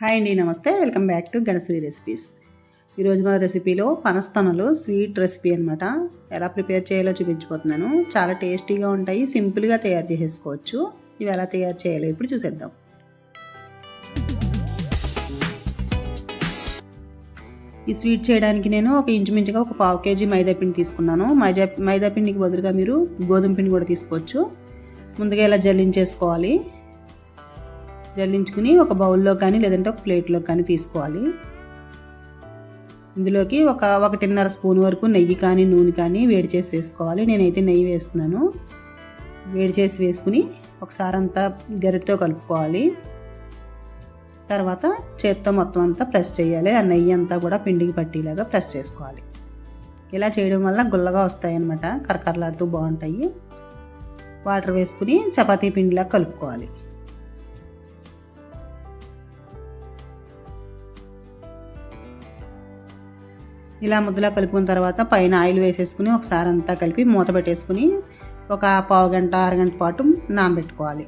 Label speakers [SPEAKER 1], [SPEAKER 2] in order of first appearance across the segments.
[SPEAKER 1] Hi అండి నమస్తే. Welcome back to Ganasri recipes. ఈరోజు మన రెసిపీలో పనస్తనలు స్వీట్ రెసిపీ అనమాట ఎలా ప్రిపేర్ చేయాలో చూపించిపోతున్నాను చాలా టేస్టీగా ఉంటాయి. సింపుల్గా తయారు చేసేసుకోవచ్చు. ఇవి ఎలా తయారు చేయాలో ఇప్పుడు చూసేద్దాం. ఈ స్వీట్ చేయడానికి నేను ఒక ఇంచుమించుగా ఒక పావు కేజీ మైదా పిండి తీసుకున్నాను. మైదా మైదా పిండికి బదులుగా మీరు గోధుమ పిండి కూడా తీసుకోవచ్చు. ముందుగా ఇలా జల్లించేసుకోవాలి. జల్లించుకుని ఒక బౌల్లో కానీ లేదంటే ఒక ప్లేట్లో కానీ తీసుకోవాలి. ఇందులోకి ఒక ఒకటిన్నర స్పూన్ వరకు నెయ్యి కానీ నూనె కానీ వేడి చేసి వేసుకోవాలి. నేనైతే నెయ్యి వేస్తున్నాను. వేడి చేసి వేసుకుని ఒకసారి అంతా గరిటతో కలుపుకోవాలి. తర్వాత చేత్తో మొత్తం అంతా ప్రెస్ చేయాలి. ఆ నెయ్యి అంతా కూడా పిండికి పట్టేలాగా ప్రెస్ చేసుకోవాలి. ఇలా చేయడం వల్ల గుల్లగా వస్తాయన్నమాట. కరకరలాడుతూ బాగుంటాయి. వాటర్ వేసుకుని చపాతీ పిండిలా కలుపుకోవాలి. ఇలా ముద్దలా కలుపుకున్న తర్వాత పైన ఆయిల్ వేసేసుకుని ఒకసారి అంతా కలిపి మూత పెట్టేసుకుని ఒక పావు గంట అరగంట పాటు నానబెట్టుకోవాలి.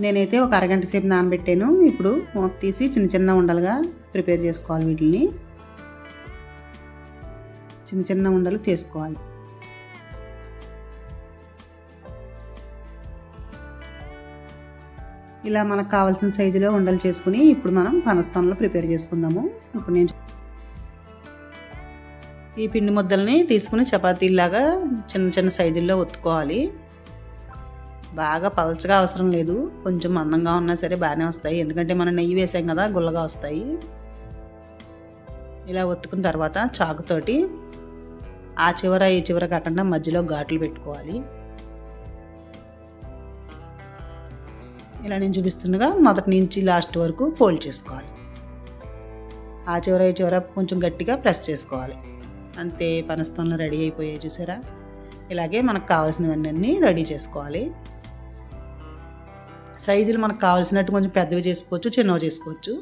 [SPEAKER 1] నేనైతే ఒక అరగంట సేపు నానబెట్టాను. ఇప్పుడు మూత తీసి చిన్న చిన్న ఉండలుగా ప్రిపేర్ చేసుకోవాలి వీటిని. చిన్న చిన్న ఉండలు తీసుకోవాలి. ఇలా మనకు కావాల్సిన సైజులో ఉండలు చేసుకుని ఇప్పుడు మనం పనస్థానంలో ప్రిపేర్ చేసుకుందాము. ఇప్పుడు నేను ఈ పిండి ముద్దల్ని తీసుకుని చపాతీలాగా చిన్న చిన్న సైజుల్లో ఒత్తుకోవాలి. బాగా పలచగా అవసరం లేదు. కొంచెం మందంగా ఉన్నా సరే బాగానే వస్తాయి. ఎందుకంటే మనం నెయ్యి వేసాం కదా గుల్లగా వస్తాయి. ఇలా ఒత్తుకున్న తర్వాత చాకుతోటి ఆ చివర ఈ చివర కాకుండా మధ్యలో ఘాట్లు పెట్టుకోవాలి. ఇలా నేను చూపిస్తుండగా మొదటి నుంచి లాస్ట్ వరకు ఫోల్డ్ చేసుకోవాలి. ఆ చివర ఈ చివర కొంచెం గట్టిగా ప్రెస్ చేసుకోవాలి. అంతే పనస్థానంలో రెడీ అయిపోయాయి చూసారా? ఇలాగే మనకు కావాల్సినవన్నీ రెడీ చేసుకోవాలి. సైజులు మనకు కావాల్సినట్టు కొంచెం పెద్దవి చేసుకోవచ్చు చిన్నవి చేసుకోవచ్చు.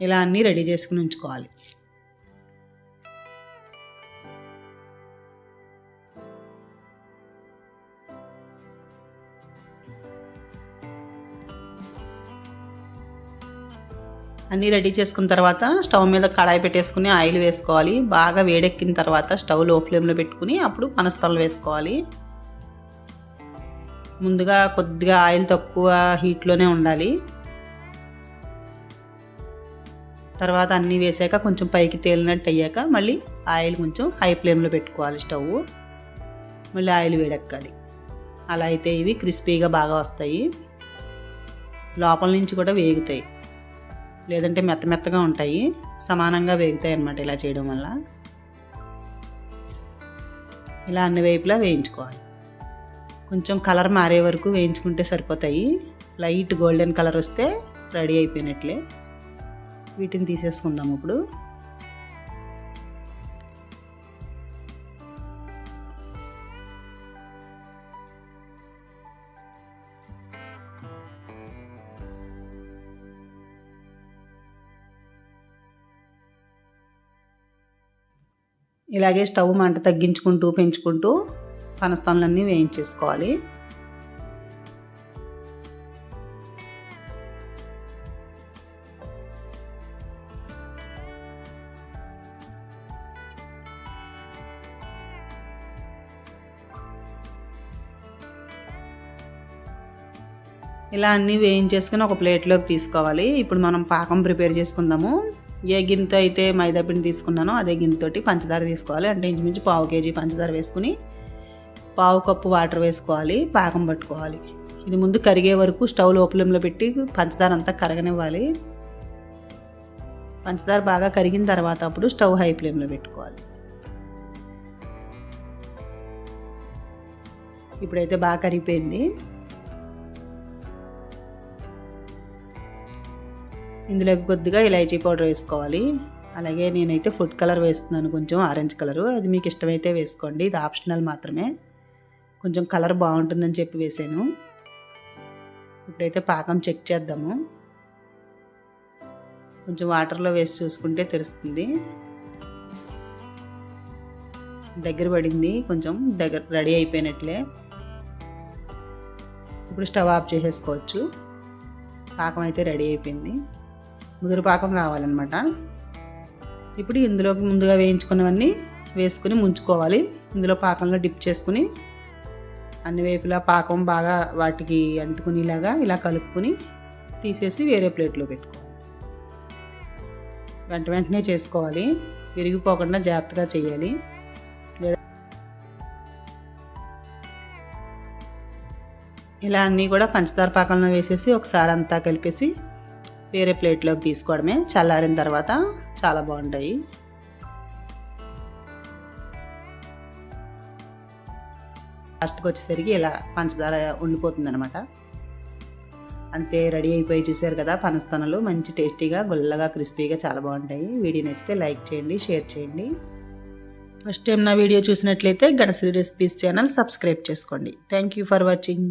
[SPEAKER 1] ఇలా అన్నీ రెడీ చేసుకుని ఉంచుకోవాలి. అన్నీ రెడీ చేసుకున్న తర్వాత స్టవ్ మీద కడాయి పెట్టేసుకుని ఆయిల్ వేసుకోవాలి. బాగా వేడెక్కిన తర్వాత స్టవ్లో ఫ్లేమ్లో పెట్టుకుని అప్పుడు పనస్తలు వేసుకోవాలి. ముందుగా కొద్దిగా ఆయిల్ తక్కువ హీట్లోనే ఉండాలి. తర్వాత అన్నీ వేసాక కొంచెం పైకి తేలినట్టు అయ్యాక మళ్ళీ ఆయిల్ కొంచెం హై ఫ్లేమ్లో పెట్టుకోవాలి స్టవ్. మళ్ళీ ఆయిల్ వేడెక్కాలి. అలా అయితే ఇవి క్రిస్పీగా బాగా వస్తాయి. లోపల నుంచి కూడా వేగుతాయి. లేదంటే మెత్త మెత్తగా ఉంటాయి. సమానంగా వేగుతాయి అన్నమాట ఇలా చేయడం వల్ల. ఇలా అన్ని వైపులా వేయించుకోవాలి. కొంచెం కలర్ మారే వరకు వేయించుకుంటే సరిపోతాయి. లైట్ గోల్డెన్ కలర్ వస్తే రెడీ అయిపోయినట్లే. వీటిని తీసేసుకుందాం ఇప్పుడు. ఇలాగే స్టవ్ మంట తగ్గించుకుంటూ పెంచుకుంటూ పనస్తాన్లన్నీ వేయించేసుకోవాలి. ఇలా అన్నీ వేయించేసుకుని ఒక ప్లేట్లోకి తీసుకోవాలి. ఇప్పుడు మనం పాకం ప్రిపేర్ చేసుకుందాము. ఏ గిన్నెతో అయితే మైదాపిండి తీసుకున్నానో అదే గిన్నెతోటి పంచదార తీసుకోవాలి. అంటే ఇంచుమించు పావు కేజీ పంచదార వేసుకుని పావు కప్పు వాటర్ వేసుకోవాలి పాకం పట్టుకోవాలి. ఇది ముందు కరిగే వరకు స్టవ్ లోపలంలో పెట్టి పంచదార అంతా కరగనివ్వాలి. పంచదార బాగా కరిగిన తర్వాత అప్పుడు స్టవ్ హై ఫ్లేమ్లో పెట్టుకోవాలి. ఇప్పుడైతే బాగా కరిగిపోయింది. ఇందులో కొద్దిగా ఇలైచీ పౌడర్ వేసుకోవాలి. అలాగే నేనైతే ఫుడ్ కలర్ వేస్తున్నాను కొంచెం ఆరెంజ్ కలరు. అది మీకు ఇష్టమైతే వేసుకోండి ఇది ఆప్షనల్ మాత్రమే. కొంచెం కలర్ బాగుంటుందని చెప్పి వేసాను. ఇప్పుడైతే పాకం చెక్ చేద్దాము. కొంచెం వాటర్లో వేసి చూసుకుంటే తెలుస్తుంది. దగ్గర పడింది కొంచెం దగ్గర రెడీ అయిపోయినట్లే. ఇప్పుడు స్టవ్ ఆఫ్ చేసేసుకోవచ్చు. పాకం అయితే రెడీ అయిపోయింది. ముదురు పాకం రావాలన్నమాట. ఇప్పుడు ఇందులోకి ముందుగా వేయించుకున్నవన్నీ వేసుకుని ముంచుకోవాలి. ఇందులో పాకంలో డిప్ చేసుకుని అన్ని వైపులా పాకం బాగా వాటికి అంటుకునేలాగా ఇలా కలుపుకొని తీసేసి వేరే ప్లేట్లో పెట్టుకోవాలి. వెంట వెంటనే చేసుకోవాలి. విరిగిపోకుండా జాగ్రత్తగా చేయాలి. ఇలా అన్నీ కూడా పంచదార పాకంలో వేసేసి ఒకసారి అంతా కలిపేసి వేరే ప్లేట్లోకి తీసుకోవడమే. చల్లారిన తర్వాత చాలా బాగుంటాయి. లాస్ట్కి వచ్చేసరికి ఇలా పంచదార ఉండిపోతుంది అనమాట అంతే రెడీ అయిపోయి చూసారు కదా పనస్తనలు. మంచి టేస్టీగా గుల్లగా క్రిస్పీగా చాలా బాగుంటాయి. వీడియో నచ్చితే లైక్ చేయండి షేర్ చేయండి. ఫస్ట్ టైం నా వీడియో చూసినట్లయితే గణశ్రీ రెసిపీస్ ఛానల్ సబ్స్క్రైబ్ చేసుకోండి. Thank you for watching.